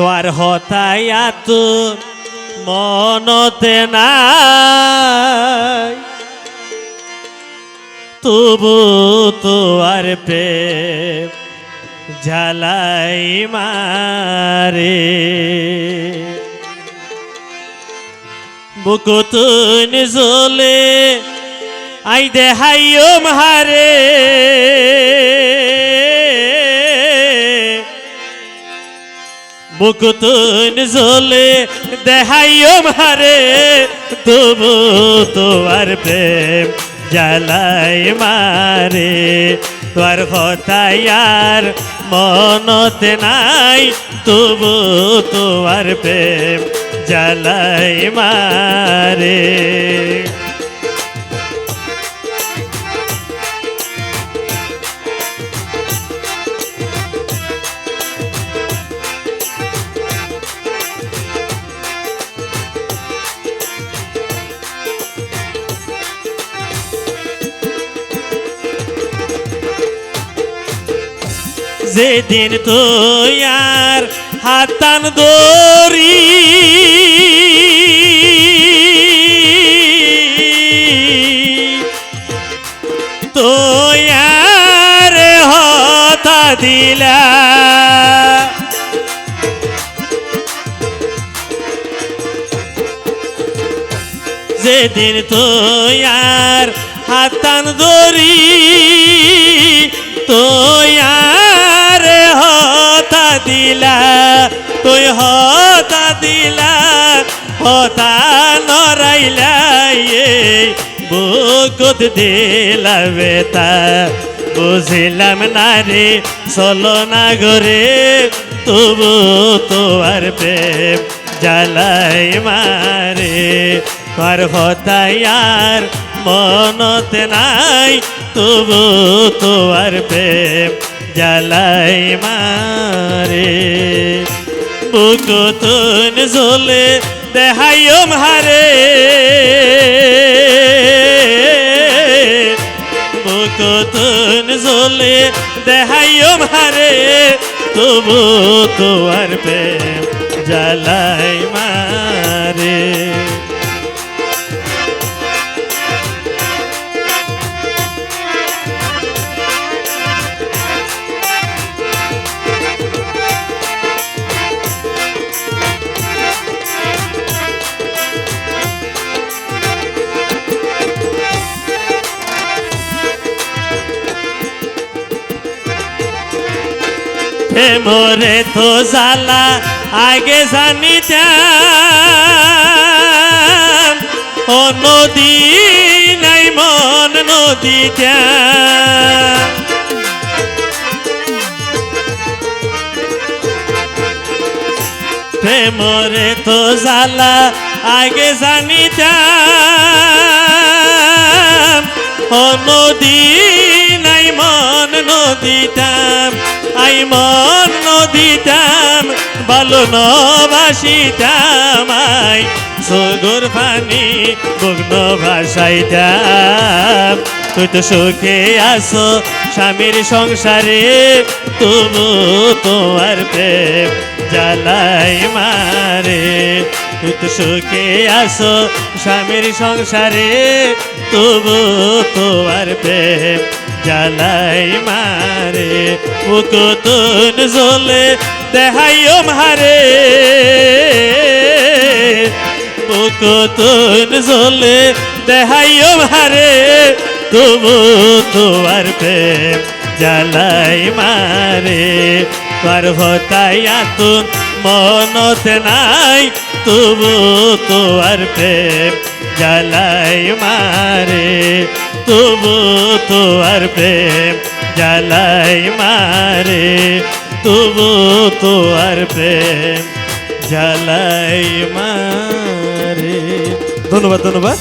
তোর হতায়া তো মনতে নাই। তবু তোর প্রেম ঝালাই মারে। বুকুতুন জলে আই দেহাইও মারে বুকুতুন জলে দেহাইও মারে, তবু তোমার প্রেম জ্বালাই মারে। তোর হতায়ার মনতে নাই, তবু তোমার প্রেম জ্বালাই মারে। যেদিন তুই আর হাতান দরি তুই আর হতা দিলা। যেদিন তুই আর হাতান দরি হতা নরাইলা বুকুত দিলা বেতা। বুঝিলাম না রে, চলো না গরে তবু তোর প্রেম জ্বালাই মারে। তোর হতায়ার মনতে নাই, তবু তোর প্রেম জ্বালাই মারে। বুকুতুন জলে দেহাইও মারে বুকুতুন জলে দেহাইও হারে। তবু তোমার প্রেম জ্বালাই মারে মোরে তো জালা আগে জানিতাম ও নদী নাই মন নদীটা প্রেমরে তো জালা আগে জানিতাম ও নদী নাই মন নদীতাম আই মন নদীতাম বালো নবাসিতাম আই সগুর পানি ভগ্ন ভাসাইতাম তুই তো সুখে আসো স্বামীর সংসারে, তবু তোমার প্রেম জ্বালাই মারে। তো সুখে আসো স্বামীর সংসারে, তবু তোমার প্রেম জ্বালাই মারে। মুকুতুন জলে দেহাইও মারে মুকুতুন জলে দেহাইও মারে তবু তোমার প্রেম জ্বালাই মারে। তোর হতাইয়া মনতে নাই, তবু তোর প্রেম জ্বালাই মারে। তবু তোর প্রেম জ্বালাই মারে। তবু তোর প্রেম জ্বালাই মারে। ধন্যবাদ ধন্যবাদ।